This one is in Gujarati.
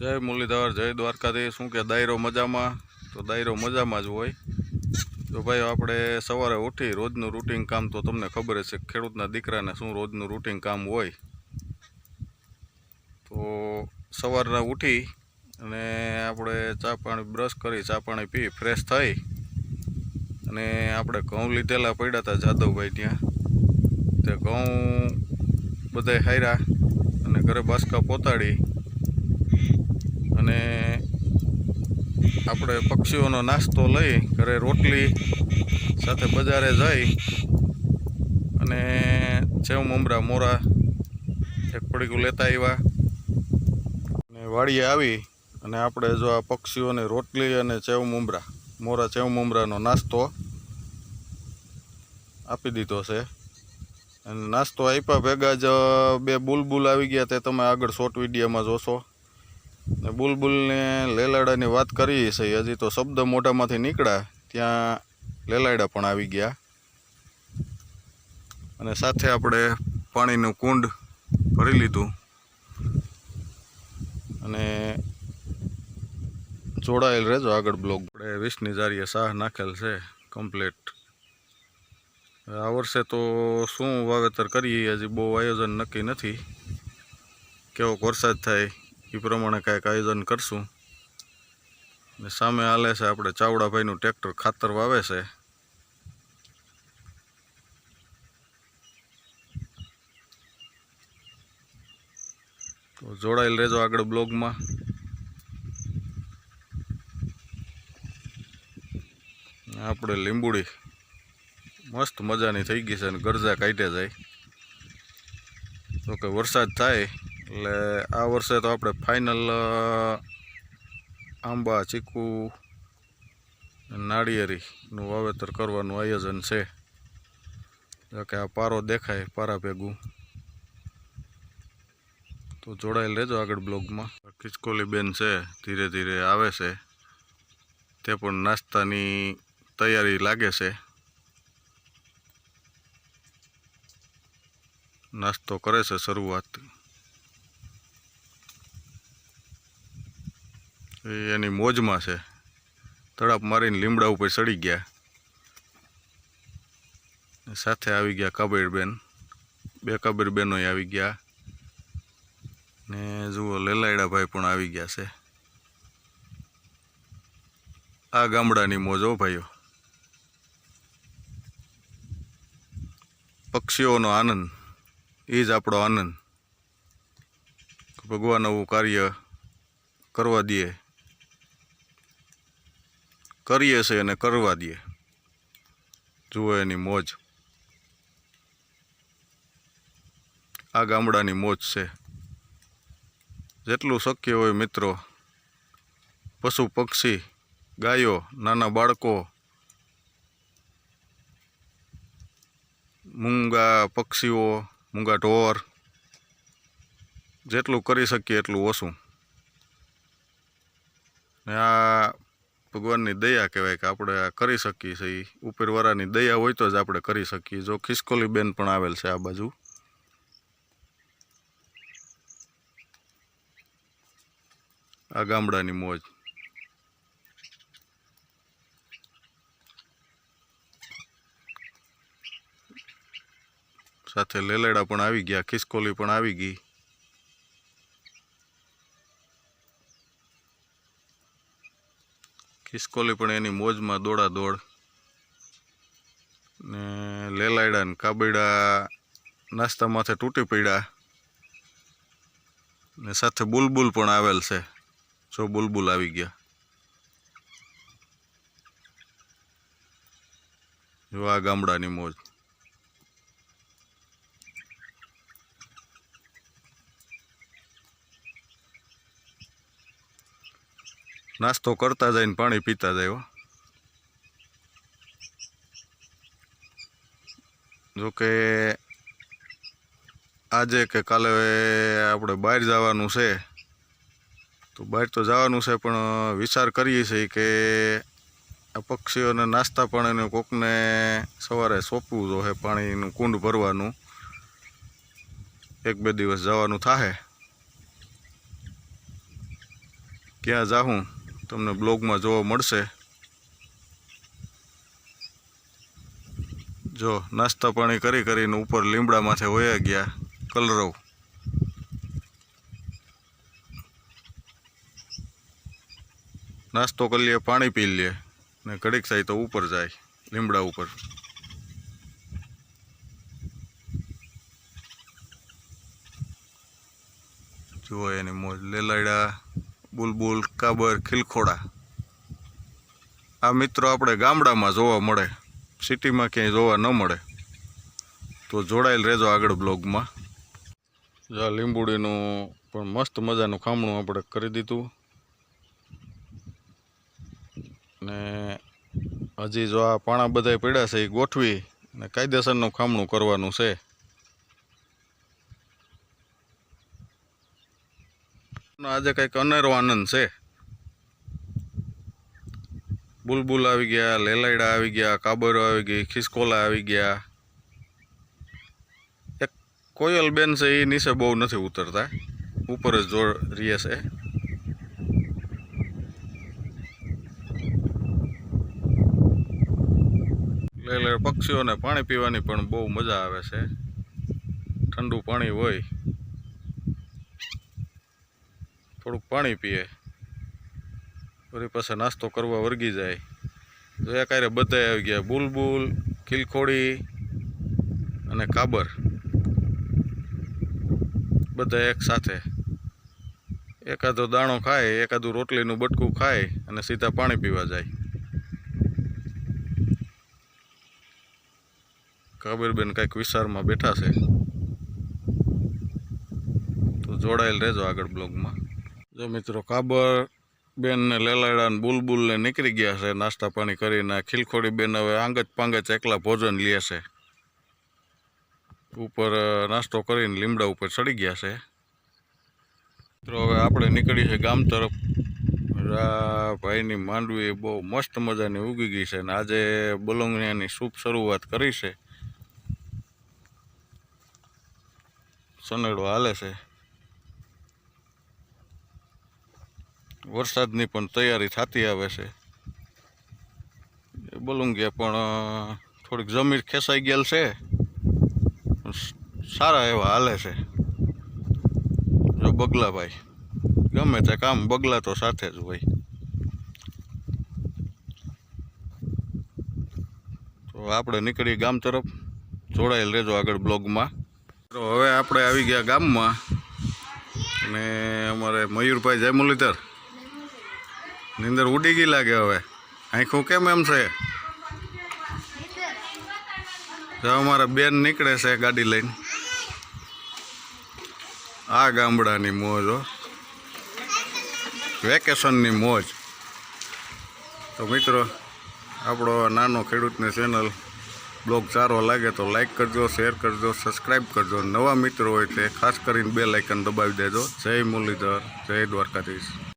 જય મુરલીધર, જય દ્વારકાથી શું કે, દાયરો મજામાં? તો દાયરો મજામાં જ હોય. તો ભાઈ, આપણે સવારે ઉઠી રોજનું રૂટિન કામ તો તમને ખબર છે ખેડૂતના દીકરાને શું રોજનું રૂટિન કામ હોય. તો સવારના ઉઠી અને આપણે ચા પાણી બ્રશ કરી, ચા પાણી પી ફ્રેશ થઈ. અને આપણે ઘઉં લીધેલા પડ્યા હતા જાદવભાઈ ત્યાં. તે ઘઉં બધાય હાર્યા અને ઘરે બાસકા પોતાડી અને આપણે પક્ષીઓનો નાસ્તો લઈ ઘરે રોટલી સાથે બજારે જઈ અને સેવ મમરા મોરા એક પડીકું લેતા આવ્યા. અને વાડીએ આવી અને આપણે જો આ પક્ષીઓને રોટલી અને ચેવ મુમરા મોરા ચેવ મુમરાનો નાસ્તો આપી દીધો છે. અને નાસ્તો આપ્યા ભેગા જ બે બુલબુલ આવી ગયા તે તમે આગળ શોર્ટ વિડીયોમાં જોશો. બુલબુલને લેલાડાની વાત કરી છે. હજી તો શબ્દ મોઢામાંથી નીકળ્યા. ત્યાં લેલાડા પણ આવી ગયા. અને સાથે આપણે પાણીનું કુંડ ભરી લીધું. અને જોડાયેલ રહેજો આગળ બ્લોગ. આપણે વીસની જારીએ શાહ નાખેલ છે કમ્પ્લીટ. આ વર્ષે તો શું વાવેતર કરીએ હજી બહુ આયોજન નક્કી નથી. કેવો વરસાદ થાય. એ પ્રમાણે કાંઈક આયોજન કરશું. ને સામે હાલે છે આપણે ચાવડાભાઈનું ટ્રેક્ટર ખાતર વાવે છે. તો જોડાયેલ રહેજો આગળ બ્લોગમાં. આપણે લીંબુડી મસ્ત મજાની થઈ ગઈ છે અને ગરજા કાઢ્યા જાય. તો કે વરસાદ થાય એટલે આ વર્ષે તો આપણે ફાઇનલ આંબા, ચીકુ નાળિયેરીનું વાવેતર કરવાનું આયોજન છે. જોકે આ પારો દેખાય, પારા ભેગું. તો જોડાયેલ રહેજો આગળ બ્લોગમાં. ખિચકોલી બેન છે, ધીરે ધીરે આવે છે. તે પણ નાસ્તાની તૈયારી લાગે છે. નાસ્તો કરે છે શરૂઆત. એની મોજમાં છે. તડાપ મારીને લીમડા ઉપર ચડી ગયા. સાથે આવી ગયા કબીરબેન. બે કબીરબેનો આવી ગયા. ને જુઓ, લેલાયડાભાઈ પણ આવી ગયા છે. આ ગામડાની મોજ ભાઈઓ. પક્ષીઓનો આનંદ, એ જ આપણો આનંદ. ભગવાન આવું કાર્ય કરવા દઈએ કરીએ છે અને કરવા દઈએ. જુઓ એની મોજ. આ ગામડાની મોજ છે. જેટલું શક્ય હોય મિત્રો, પશુ, પક્ષી, ગાયો, નાના બાળકો, મૂંગા પક્ષીઓ, મૂંગા ઢોર, જેટલું કરી શકીએ એટલું ઓછું. ને આ ભગવાનની દયા કહેવાય કે આપણે આ કરી શકીએ છીએ. ઉપરવાળાની દયા હોય તો જ આપણે કરી શકીએ. જો ખિસકોલી બેન પણ આવેલ છે આ બાજુ. આ ગામડાની મોજ. સાથે લેલેડા પણ આવી ગયા, ખિસકોલી પણ આવી ગઈ. ખિસકોલી પણ એની મોજમાં દોડા દોડ ને લેલાયડા ને કાબીડા નાસ્તા માથે તૂટી પડ્યા. ને સાથે બુલબુલ પણ આવેલ છે. જો બુલબુલ આવી ગયા. જો આ ગામડાની મોજ. નાસ્તો કરતા જાય ને પાણી પીતા જાય જોકે આજે કે કાલે આપણે બહાર જવાનું છે, તો બહાર તો જવાનું છે, પણ વિચાર કરીએ છીએ કે આ પક્ષીઓને નાસ્તા પાણીનું કોકને સવારે સોંપવું જોઈએ, પાણીનું કુંડ ભરવાનું. એક બે દિવસ જવાનું થાય ક્યાં જાઉં તમને બ્લોગમાં જોવા મળશે. જો, નાસ્તા પાણી કરી કરીને ઉપર લીમડા માથે વયા ગયા. કલરવ નાસ્તો કરી લે, પાણી પી લે ને ઘડીક થાય તો ઉપર જાય, લીમડા ઉપર. જુઓ એની મોજ, લેલાયડા. બુલબુલ, કાબર, ખીલખોડા. આ મિત્રો આપણે ગામડામાં જોવા મળે, સિટીમાં ક્યાંય જોવા ન મળે, તો જોડાયેલ રહેજો આગળ બ્લોગમાં. જો લીંબુડીનું પણ મસ્ત મજાનું ખામણું આપણે કરી દીધું. ને હજી જો આ પાણા બધાય પડ્યા છે, એ ગોઠવી ને કાયદેસરનું ખામણું કરવાનું છે. આજે કંઈક અનેરો આનંદ છે. બુલબુલ આવી ગયા, લેલાયડા આવી ગયા, કાબરો આવી ગઈ, ખિસકોલા આવી ગયા. એક કોયલ બેન છે એ નીચે બહુ નથી ઉતરતા. ઉપર જ જોર રહે છે. એટલે પક્ષીઓને પાણી પીવાની પણ બહુ મજા આવે છે. ઠંડુ પાણી હોય. થોડુંક પાણી પીએ. ફરી પાછા નાસ્તો કરવા વર્ગી જાય. જોયા કારે બધાય આવી ગયા. બુલબુલ, ખીલખોડી અને કાબર. બધા એક સાથે. એકાદો દાણો ખાય, એકાદું રોટલીનું બટકું ખાય અને સીધા પાણી પીવા જાય. કાબીરબેન કાંઈક વિસ્તારમાં બેઠા છે. તો જોડાયેલ રહેજો આગળ બ્લોગમાં. જો મિત્રો, કાબર બેન ને લેલાડા ને બુલબુલ ને નીકળી ગયા છે, નાસ્તા પાણી કરીને. ખીલખોડી બેન હવે આંગત પાંગત એકલા ભોજન લે છે. ઉપર નાસ્તો કરીને લીમડા ઉપર ચડી ગયા છે. મિત્રો, હવે આપણે નીકળી છે ગામ તરફ. ભાઈની માંડવી બહુ મસ્ત મજાની ઉગી ગઈ છે અને આજે બલોંગણિયાની શુભ શરૂઆત કરી છે. સનેડો હાલે છે. વરસાદની પણ તૈયારી થતી આવે છે. એ બલુંગિયા પણ થોડીક જમીન ખેંચાઈ ગયેલ છે. સારા એવા હાલે છે. જો બગલાભાઈ, ગમે તે કામ બગલા તો સાથે જ હોય. તો આપણે નીકળી ગામ તરફ, જોડાયેલ રહેજો આગળ બ્લોગમાં. તો હવે આપણે આવી ગયા ગામમાં. અને અમારે મયુરભાઈ જય નીંદર ઉડી ગઈ લાગે હવે. આંખું કેમ એમ છે? જો અમારા બેન નીકળે છે ગાડી લઈને. આ ગામડાની મોજ હો. વેકેશનની મોજ. તો મિત્રો, આપણો નાનો ખેડૂતની ચેનલ બ્લોગ સારો લાગે તો લાઈક કરજો શેર કરજો સબસ્ક્રાઈબ કરજો. નવા મિત્રો હોય તે ખાસ કરીને બે લાઇકન દબાવી દેજો. જય મુરલીધર, જય દ્વારકાધીશ.